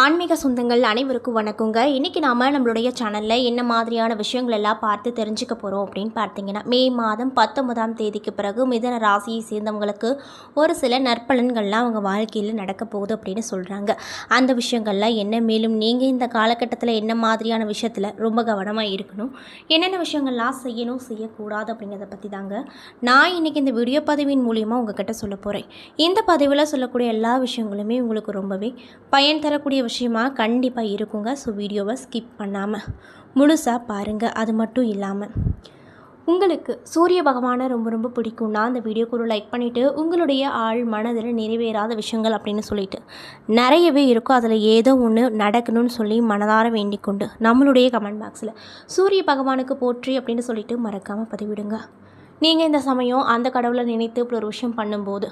ஆன்மீக சொந்தங்கள் அனைவருக்கும் வணக்கங்க. இன்றைக்கி நாம் நம்மளுடைய சேனலில் என்ன மாதிரியான விஷயங்கள் எல்லாம் பார்த்து தெரிஞ்சுக்க போகிறோம் அப்படின்னு பார்த்தீங்கன்னா மே மாதம் பத்தொன்பதாம் தேதிக்கு பிறகு மிதன ராசியை சேர்ந்தவங்களுக்கு ஒரு சில நற்பலன்கள்லாம் அவங்க வாழ்க்கையில் நடக்க போகுது அப்படின்னு சொல்கிறாங்க அந்த விஷயங்கள்லாம் என்ன மேலும் நீங்கள் இந்த காலகட்டத்தில் என்ன மாதிரியான விஷயத்தில் ரொம்ப கவனமாக இருக்கணும் என்னென்ன விஷயங்கள்லாம் செய்யணும் செய்யக்கூடாது அப்படிங்கிறத பற்றி தாங்க நான் இன்றைக்கி இந்த வீடியோ பதிவின் மூலியமாக உங்ககிட்ட சொல்ல போகிறேன் இந்த பதிவில் சொல்லக்கூடிய எல்லா விஷயங்களுமே உங்களுக்கு ரொம்பவே பயன் தரக்கூடிய விஷயமா கண்டிப்பாக இருக்குங்க. ஸோ வீடியோவை ஸ்கிப் பண்ணாமல் முழுசாக பாருங்கள் அது மட்டும் இல்லாமல் உங்களுக்கு சூரிய பகவானை ரொம்ப ரொம்ப பிடிக்கும்னா அந்த வீடியோக்கு ஒரு லைக் பண்ணிவிட்டு உங்களுடைய ஆள் மனதில் நிறைவேறாத விஷயங்கள் அப்படின்னு சொல்லிட்டு நிறையவே இருக்கும். அதில் ஏதோ ஒன்று நடக்கணும்னு சொல்லி மனதார வேண்டிக்கொண்டு நம்மளுடைய கமெண்ட் பாக்ஸில் சூரிய பகவானுக்கு போற்றி அப்படின்னு சொல்லிட்டு மறக்காமல் பதிவிடுங்க. நீங்கள் இந்த சமயம் அந்த கடவுளை நினைத்து இப்படி ஒரு விஷயம் பண்ணும்போது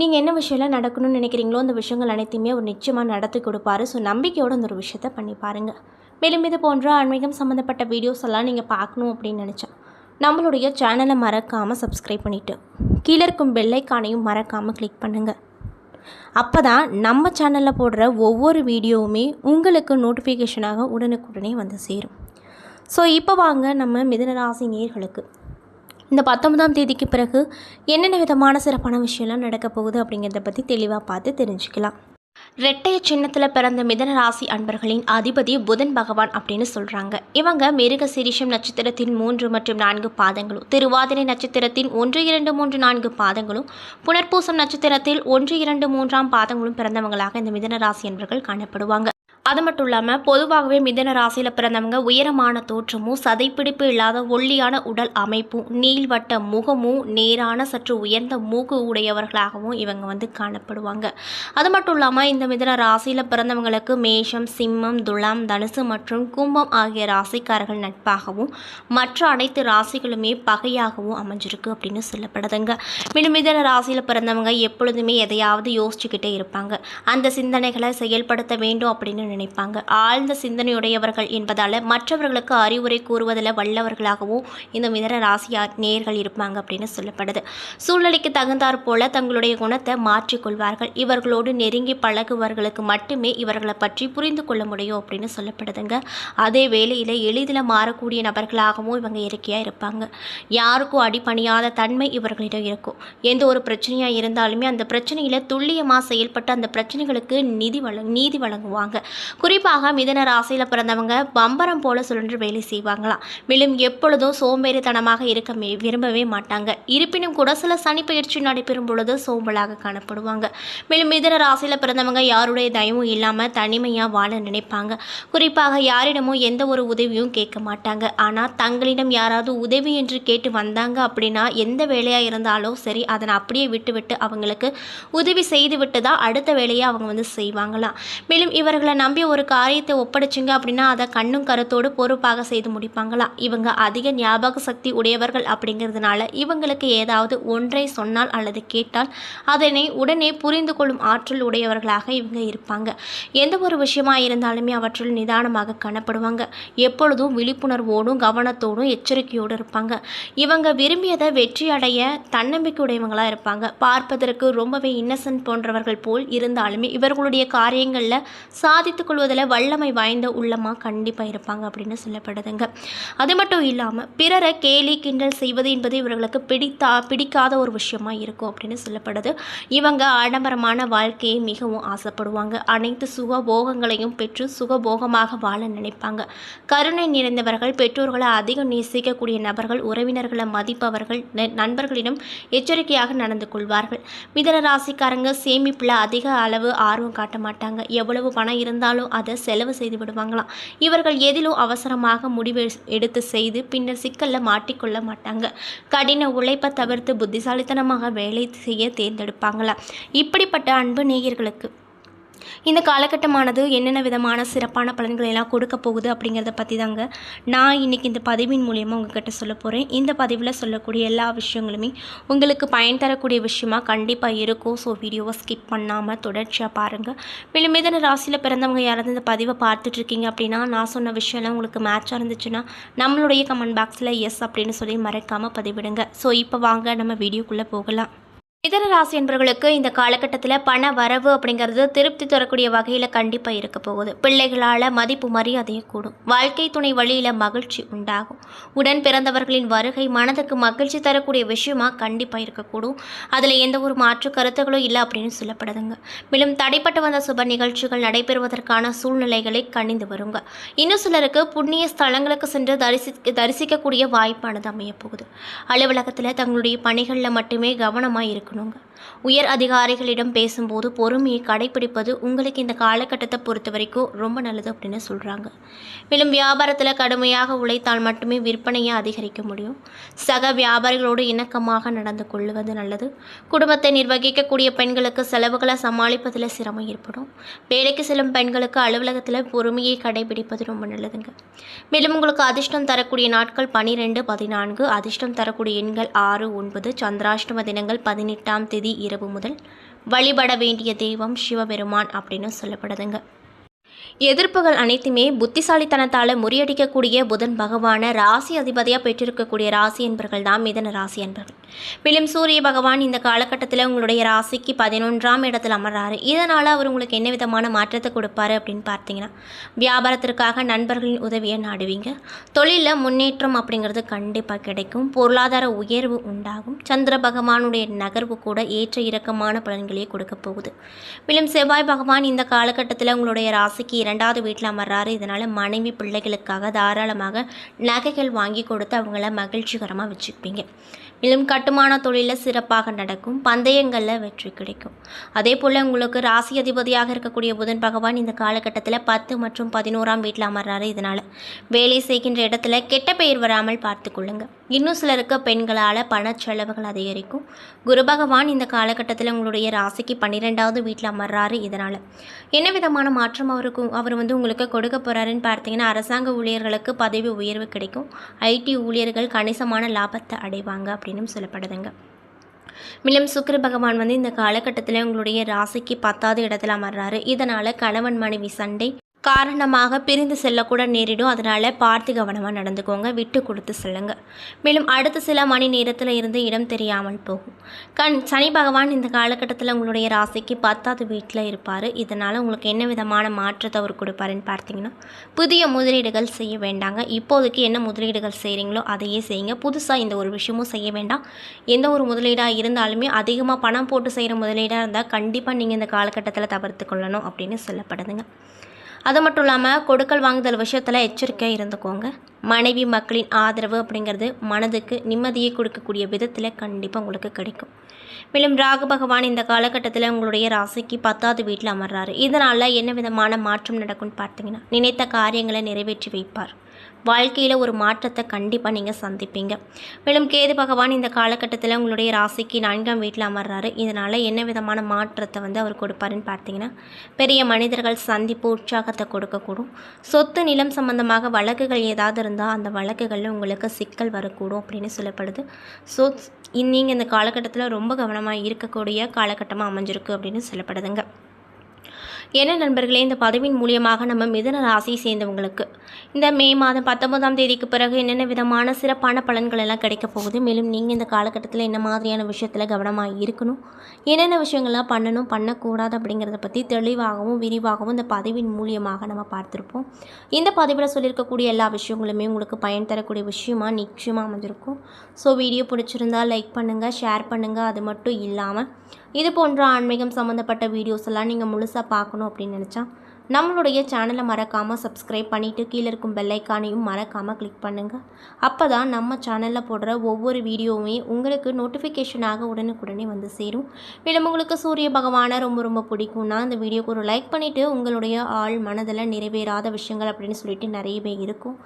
நீங்கள் என்ன விஷயம்லாம் நடக்கணும்னு நினைக்கிறீங்களோ அந்த விஷயங்கள் அனைத்தையுமே அவர் நிச்சயமாக நடத்தி கொடுப்பாரு. ஸோ நம்பிக்கையோட அந்த ஒரு விஷயத்த பண்ணி பாருங்கள் மேலும் இது போன்ற ஆன்மீகம் சம்மந்தப்பட்ட வீடியோஸ் எல்லாம் நீங்கள் பார்க்கணும் அப்படின்னு நினச்சேன் நம்மளுடைய சேனலை மறக்காமல் சப்ஸ்கிரைப் பண்ணிவிட்டு கீழே இருக்கும் பெல்லைக்கானையும் மறக்காமல் கிளிக் பண்ணுங்கள் அப்போ தான் நம்ம சேனலில் போடுற ஒவ்வொரு வீடியோவுமே உங்களுக்கு நோட்டிஃபிகேஷனாக உடனுக்குடனே வந்து சேரும். ஸோ இப்போ வாங்க நம்ம மிதனராசி நேர்களுக்கு இந்த பத்தொன்பதாம் தேதிக்கு பிறகு என்னென்ன விதமான சிறப்பான விஷயம்லாம் நடக்க போகுது அப்படிங்கிறத பற்றி தெளிவாக பார்த்து தெரிஞ்சுக்கலாம். ரெட்டைய சின்னத்தில் பிறந்த மிதன ராசி அன்பர்களின் அதிபதி புதன் பகவான் அப்படின்னு சொல்கிறாங்க இவங்க மிருக சிரிஷம் நட்சத்திரத்தின் மூன்று மற்றும் நான்கு பாதங்களும் திருவாதிரை நட்சத்திரத்தின் ஒன்று இரண்டு மூன்று நான்கு பாதங்களும் புனர்பூசம் நட்சத்திரத்தில் ஒன்று இரண்டு மூன்றாம் பாதங்களும் பிறந்தவங்களாக இந்த மிதன ராசி அன்பர்கள் காணப்படுவாங்க. அது மட்டும் இல்லாமல் பொதுவாகவே மிதன ராசியில் பிறந்தவங்க உயரமான தோற்றமும் சதைப்பிடிப்பு இல்லாத ஒல்லியான உடல் அமைப்பும் நீள்வட்ட முகமும் நேரான சற்று உயர்ந்த மூக்கு உடையவர்களாகவும் இவங்க வந்து காணப்படுவாங்க. அது மட்டும் இல்லாமல் இந்த மிதன ராசியில் பிறந்தவங்களுக்கு மேஷம் சிம்மம் துலாம் தனுசு மற்றும் கும்பம் ஆகிய ராசிக்காரர்கள் நட்பாகவும் மற்ற அனைத்து ராசிகளுமே பகையாகவும் அமைஞ்சிருக்கு அப்படின்னு சொல்லப்படுதுங்க. மேலும் மிதன ராசியில் பிறந்தவங்க எப்பொழுதுமே எதையாவது யோசிச்சுக்கிட்டே இருப்பாங்க. அந்த சிந்தனைகளை செயல்படுத்த வேண்டும் அப்படின்னு நினைப்பாங்க. ஆழ்ந்த சிந்தனையுடையவர்கள் என்பதால் மற்றவர்களுக்கு அறிவுரை கூறுவதில் வல்லவர்களாகவும் இந்த மிதன ராசியார் நேர்கள் இருப்பாங்க அப்படின்னு சொல்லப்படுது. சூழ்நிலைக்கு தகுந்தாற் போல தங்களுடைய குணத்தை மாற்றிக்கொள்வார்கள் இவர்களோடு நெருங்கி பழகுவர்களுக்கு மட்டுமே இவர்களை பற்றி புரிந்து கொள்ள முடியும் அப்படின்னு சொல்லப்படுதுங்க. அதே வேளையில் எளிதில் மாறக்கூடிய நபர்களாகவும் இவங்க இயற்கையாக இருப்பாங்க. யாருக்கும் அடிப்பணியாத தன்மை இவர்களிடம் இருக்கும். எந்த ஒரு பிரச்சனையாக இருந்தாலுமே அந்த பிரச்சனையில் துல்லியமாக செயல்பட்டு அந்த பிரச்சனைகளுக்கு நிதி வழங்க நீதி வழங்குவாங்க. குறிப்பாக மிதன ராசியில் பிறந்தவங்க பம்பரம் போல சுழன்று வேலை செய்வாங்களாம் மேலும் எப்பொழுதும் சோம்பேறித்தனமாக இருக்க மே- விரும்பவே மாட்டாங்க. இருப்பினும் கூட சில சனி பயிற்சி நடைபெறும் பொழுது சோம்பலாக காணப்படுவாங்க. மேலும் மிதன ராசியில் பிறந்தவங்க யாருடைய தயவும் இல்லாமல் தனிமையாக வாழ நினைப்பாங்க. குறிப்பாக யாரிடமும் எந்த ஒரு உதவியும் கேட்க மாட்டாங்க. ஆனால் தங்களிடம் யாராவது உதவி என்று கேட்டு வந்தாங்க அப்படின்னா எந்த வேலையாக இருந்தாலும் சரி அதனை அப்படியே விட்டுவிட்டு அவங்களுக்கு உதவி செய்துவிட்டு தான் அடுத்த வேலையை அவங்க வந்து செய்வாங்களாம் மேலும் இவர்களை நம்பி நம்பி ஒரு காரியத்தை ஒப்படைச்சிங்க அப்படின்னா அதை கண்ணும் கருத்தோடு பொறுப்பாக செய்து முடிப்பாங்களாம் இவங்க அதிக ஞாபக சக்தி உடையவர்கள் அப்படிங்கிறதுனால இவங்களுக்கு ஏதாவது ஒன்றை சொன்னால் அல்லது கேட்டால் அதனை உடனே புரிந்து கொள்ளும் ஆற்றல் உடையவர்களாக இவங்க இருப்பாங்க. எந்த ஒரு விஷயமா இருந்தாலுமே அவற்றில் நிதானமாக காணப்படுவாங்க எப்பொழுதும் விழிப்புணர்வோடும் கவனத்தோடும் எச்சரிக்கையோடு இருப்பாங்க. இவங்க விரும்பியதை வெற்றி அடைய தன்னம்பிக்கை உடையவங்களாக இருப்பாங்க. பார்ப்பதற்கு ரொம்பவே இன்னசென்ட் போன்றவர்கள் போல் இருந்தாலுமே இவர்களுடைய காரியங்களில் சாதித்துக் கொள்வதில் வல்லமை வாய்ந்த உள்ளமாக கண்டிப்பாக இருப்பாங்க அப்படின்னு சொல்லப்படுதுங்க. அது மட்டும் இல்லாமல் பிறரை கேலி கிண்டல் செய்வது என்பது இவர்களுக்கு பிடித்தா பிடிக்காத ஒரு விஷயமா இருக்கும் அப்படின்னு சொல்லப்படுது. இவங்க ஆடம்பரமான வாழ்க்கையை மிகவும் ஆசைப்படுவாங்க. அனைத்து சுகபோகங்களையும் பெற்று சுகபோகமாக வாழ நினைப்பாங்க. கருணை நிறைந்தவர்கள் பெற்றோர்களை அதிகம் நேசிக்கக்கூடிய நபர்கள் உறவினர்களை மதிப்பவர்கள் ந- நண்பர்களிடம் எச்சரிக்கையாக நடந்து கொள்வார்கள். மிதன ராசிக்காரங்க சேமிப்பில் அதிக அளவு ஆர்வம் காட்ட மாட்டாங்க. எவ்வளவு பணம் இருந்தால் இருந்தாலும் அதை செலவு செய்து விடுவாங்களாம். இவர்கள் எதிலும் அவசரமாக முடிவு எடுத்து செய்து பின்னர் சிக்கல்ல மாட்டிக்கொள்ள மாட்டாங்க. கடின உழைப்பை தவிர்த்து புத்திசாலித்தனமாக வேலை செய்ய தேர்ந்தெடுப்பாங்களாம். இப்படிப்பட்ட அன்பு நேயர்களுக்கு இந்த காலகட்டமானது என்னென்ன விதமான சிறப்பான பலன்களை எல்லாம் கொடுக்க போகுது அப்படிங்கிறத பற்றி தாங்க நான் இன்றைக்கி இந்த பதிவின் மூலியமாக உங்ககிட்ட சொல்ல போகிறேன் இந்த பதிவில் சொல்லக்கூடிய எல்லா விஷயங்களுமே உங்களுக்கு பயன் தரக்கூடிய விஷயமா கண்டிப்பாக இருக்கும். ஸோ வீடியோவை ஸ்கிப் பண்ணாமல் தொடர்ச்சியாக பாருங்கள் மேலும் மிதன ராசியில் பிறந்தவங்க யாராவது இந்த பதிவை பார்த்துட்டு இருக்கீங்க அப்படின்னா நான் சொன்ன விஷயம்லாம் உங்களுக்கு மேட்சாக இருந்துச்சுன்னா நம்மளுடைய கமெண்ட் பாக்ஸில் எஸ் அப்படின்னு சொல்லி மறக்காமல் பதிவிடுங்க. ஸோ இப்போ வாங்க நம்ம வீடியோக்குள்ளே போகலாம். மிதன ராசி என்பவர்களுக்கு இந்த காலகட்டத்தில் பண வரவு அப்படிங்கிறது திருப்தி தரக்கூடிய வகையில் கண்டிப்பாக இருக்க போகுது. பிள்ளைகளால் மதிப்பு மரியாதையை கூடும். வாழ்க்கை துணை வழியில் மகிழ்ச்சி உண்டாகும். உடன் பிறந்தவர்களின் வருகை மனதுக்கு மகிழ்ச்சி தரக்கூடிய விஷயமா கண்டிப்பாக இருக்கக்கூடும். அதில் எந்த ஒரு மாற்று கருத்துகளும் இல்லை அப்படின்னு சொல்லப்படுதுங்க. மேலும் தடைப்பட்டு வந்த சுப நிகழ்ச்சிகள் நடைபெறுவதற்கான சூழ்நிலைகளை கணிந்து வருங்க. இன்னும் சிலருக்கு புண்ணிய ஸ்தலங்களுக்கு சென்று தரிசி தரிசிக்கக்கூடிய வாய்ப்பானது அமையப்போகுது. அலுவலகத்தில் தங்களுடைய பணிகளில் மட்டுமே கவனமாக இருக்கும் இருக்கணுங்க உயர் அதிகாரிகளிடம் பேசும்போது பொறுமையை கடைபிடிப்பது உங்களுக்கு இந்த காலகட்டத்தை பொறுத்த வரைக்கும் ரொம்ப நல்லது அப்படின்னு சொல்கிறாங்க மேலும் வியாபாரத்தில் கடுமையாக உழைத்தால் மட்டுமே விற்பனையை அதிகரிக்க முடியும். சக வியாபாரிகளோடு இணக்கமாக நடந்து கொள்வது நல்லது. குடும்பத்தை நிர்வகிக்கக்கூடிய பெண்களுக்கு செலவுகளை சமாளிப்பதில் சிரமம் ஏற்படும். வேலைக்கு செல்லும் பெண்களுக்கு அலுவலகத்தில் பொறுமையை கடைபிடிப்பது ரொம்ப நல்லதுங்க. மேலும் உங்களுக்கு அதிர்ஷ்டம் தரக்கூடிய நாட்கள் பனிரெண்டு பதினான்கு. அதிர்ஷ்டம் தரக்கூடிய எண்கள் ஆறு ஒன்பது. சந்திராஷ்டம தினங்கள் பதினெட்டு எட்டாம் தேதி இரவு முதல் வழிபட வேண்டிய தெய்வம் சிவபெருமான் அப்படின்னு சொல்லப்படுதுங்க. எதிர்ப்புகள் அனைத்துமே புத்திசாலித்தனத்தால் முறியடிக்கக்கூடிய புதன் பகவான ராசி அதிபதியாக பெற்றிருக்கக்கூடிய ராசி என்பர்கள் தான் மிதன ராசி என்பர்கள். மேலும் சூரிய பகவான் இந்த காலகட்டத்தில் உங்களுடைய ராசிக்கு பதினொன்றாம் இடத்தில் அமர்றாரு. இதனால் அவர் உங்களுக்கு என்ன விதமான மாற்றத்தை கொடுப்பாரு அப்படின்னு பார்த்தீங்கன்னா வியாபாரத்திற்காக நண்பர்களின் உதவியை நாடுவீங்க. தொழிலில் முன்னேற்றம் அப்படிங்கிறது கண்டிப்பாக கிடைக்கும். பொருளாதார உயர்வு உண்டாகும். சந்திர பகவானுடைய நகர்வு கூட ஏற்ற இறக்கமான பலன்களையே கொடுக்க போகுது. மேலும் செவ்வாய் பகவான் இந்த காலகட்டத்தில் உங்களுடைய ராசிக்கு இரண்டாவது வீட்டில் அமர்றாரு. இதனால் மனைவி பிள்ளைகளுக்காக தாராளமாக நகைகள் வாங்கி கொடுத்து அவங்கள மகிழ்ச்சிகரமாக வச்சுப்பீங்க மேலும் கட்டுமான தொழிலில் சிறப்பாக நடக்கும். பந்தயங்களில் வெற்றி கிடைக்கும். அதே போல் உங்களுக்கு ராசி அதிபதியாக இருக்கக்கூடிய புதன் பகவான் இந்த காலகட்டத்தில் பத்து மற்றும் பதினோராம் வீட்டில் அமர்றாரு. இதனால் வேலை செய்கின்ற இடத்துல கெட்ட பெயர் வராமல் பார்த்து இன்னும் சிலருக்கு பெண்களால் பணச்செலவுகள் அதிகரிக்கும். குரு பகவான் இந்த காலகட்டத்தில் உங்களுடைய ராசிக்கு பன்னிரெண்டாவது வீட்டில் அமர்றாரு இதனால். என்ன விதமான மாற்றம் அவருக்கு அவர் வந்து உங்களுக்கு கொடுக்க போகிறாருன்னு பார்த்தீங்கன்னா அரசாங்க ஊழியர்களுக்கு பதவி உயர்வு கிடைக்கும். ஐடி ஊழியர்கள் கணிசமான லாபத்தை அடைவாங்க அப்படின்னு சொல்லப்படுதுங்க. மேலும் சுக்கர பகவான் வந்து இந்த காலகட்டத்தில் உங்களுடைய ராசிக்கு பத்தாவது இடத்துல அமர்றாரு. இதனால் கணவன் மனைவி சண்டை காரணமாக பிரிந்து செல்லக்கூட நேரிடும். அதனால் பார்த்து கவனமாக நடந்துக்கோங்க. விட்டு கொடுத்து செல்லுங்க. மேலும் அடுத்த சில மணி நேரத்தில் இருந்து இடம் தெரியாமல் போகும். கண் சனி பகவான் இந்த காலகட்டத்தில் உங்களுடைய ராசிக்கு பத்தாவது வீட்டில் இருப்பார். இதனால் உங்களுக்கு என்ன விதமான மாற்றத்தை அவர் கொடுப்பாருன்னு பார்த்தீங்கன்னா புதிய முதலீடுகள் செய்ய வேண்டாங்க. இப்போதைக்கு என்ன முதலீடுகள் செய்கிறீங்களோ அதையே செய்யுங்க. புதுசாக இந்த ஒரு விஷயமும் செய்ய வேண்டாம். எந்த ஒரு முதலீடாக இருந்தாலுமே அதிகமாக பணம் போட்டு செய்கிற முதலீடாக இருந்தால் கண்டிப்பாக நீங்கள் இந்த காலகட்டத்தில் தவிர்த்து கொள்ளணும் அப்படின்னு சொல்லப்படுதுங்க. அது மட்டும் இல்லாமல் கொடுக்கல் வாங்குதல் விஷயத்தில் எச்சரிக்கையாக இருந்துக்கோங்க. மனைவி மக்களின் ஆதரவு அப்படிங்கிறது மனதுக்கு நிம்மதியை கொடுக்கக்கூடிய விதத்தில் கண்டிப்பாக உங்களுக்கு கிடைக்கும். மேலும் ராகு பகவான் இந்த காலகட்டத்தில் உங்களுடைய ராசிக்கு பத்தாவது வீட்டில் அமர்றாரு. இதனால் என்ன விதமான மாற்றம் நடக்கும்னு பார்த்தீங்கன்னா நினைத்த காரியங்களை நிறைவேற்றி வைப்பார். வாழ்க்கையில் ஒரு மாற்றத்தை கண்டிப்பாக நீங்கள் சந்திப்பீங்க. மேலும் கேது பகவான் இந்த காலகட்டத்தில் உங்களுடைய ராசிக்கு நான்காம் வீட்டில் அமர்றாரு. இதனால் என்ன விதமான மாற்றத்தை வந்து அவர் கொடுப்பாருன்னு பார்த்தீங்கன்னா பெரிய மனிதர்கள் சந்திப்பு உற்சாகத்தை கொடுக்கக்கூடும். சொத்து நிலம் சம்பந்தமாக வழக்குகள் ஏதாவது இருந்தால் அந்த வழக்குகளில் உங்களுக்கு சிக்கல் வரக்கூடும் அப்படின்னு சொல்லப்படுது. ஸோ நீங்கள் இந்த காலகட்டத்தில் ரொம்ப கவனமாக இருக்கக்கூடிய காலகட்டமாக அமைஞ்சிருக்கு அப்படின்னு சொல்லப்படுதுங்க. என்ன நண்பர்களே இந்த பதவியின் மூலியமாக நம்ம மிதன ராசியை சேர்ந்தவங்களுக்கு இந்த மே மாதம் பத்தொன்பதாம் தேதிக்கு பிறகு என்னென்ன விதமான சிறப்பான பலன்கள் எல்லாம் கிடைக்க போகுது? மேலும் நீங்கள் இந்த காலகட்டத்தில் என்ன மாதிரியான விஷயத்தில் கவனமாக இருக்கணும்? என்னென்ன விஷயங்கள்லாம் பண்ணணும் பண்ணக்கூடாது அப்படிங்கிறத பற்றி தெளிவாகவும் விரிவாகவும் இந்த பதவியின் மூலியமாக நம்ம பார்த்துருப்போம். இந்த பதவியில் சொல்லியிருக்கக்கூடிய எல்லா விஷயங்களுமே உங்களுக்கு பயன் தரக்கூடிய விஷயமா நிச்சயமாக அமைஞ்சிருக்கும். ஸோ வீடியோ பிடிச்சிருந்தா லைக் பண்ணுங்கள் ஷேர் பண்ணுங்கள் அது மட்டும் இல்லாமல் இது போன்ற ஆன்மீகம் சம்மந்தப்பட்ட வீடியோஸ் எல்லாம் நீங்கள் முழுசாக பார்க்கணும் அப்படின்னு நினச்சா நம்மளுடைய சேனலை மறக்காமல் சப்ஸ்கிரைப் பண்ணிவிட்டு கீழே இருக்கும் பெல்லைக்கானையும் மறக்காமல் கிளிக் பண்ணுங்கள் அப்போ தான் நம்ம சேனலில் போடுற ஒவ்வொரு வீடியோவுமே உங்களுக்கு நோட்டிஃபிகேஷனாக உடனுக்குடனே வந்து சேரும். மேலும் உங்களுக்கு சூரிய பகவானை ரொம்ப ரொம்ப பிடிக்கும்னா இந்த வீடியோக்கு ஒரு லைக் பண்ணிவிட்டு உங்களுடைய ஆள் மனதில் நிறைவேறாத விஷயங்கள் அப்படின்னு சொல்லிட்டு நிறையவே இருக்கும்.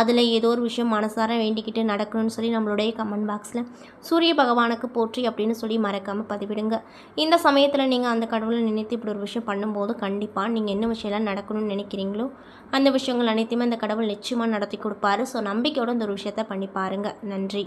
அதில் ஏதோ ஒரு விஷயம் மனசார வேண்டிக்கிட்டு நடக்கணும்னு சொல்லி நம்மளுடைய கமெண்ட் பாக்ஸில் சூரிய பகவானுக்கு போற்றி அப்படின்னு சொல்லி மறக்காமல் பதிவிடுங்க. இந்த சமயத்தில் நீங்கள் அந்த கடவுளை நினைத்து இப்படி ஒரு விஷயம் பண்ணும்போது கண்டிப்பாக நீங்கள் என்ன விஷயம் எல்லாம் நடக்கணும்னு நினைக்கிறீங்களோ? அந்த விஷயங்கள் அனைத்தையுமே அந்த கடவுள் நிச்சயமாக நடத்தி கொடுப்பாரு. ஸோ நம்பிக்கையோட இந்த ஒரு விஷயத்த பண்ணி பாருங்கள் நன்றி.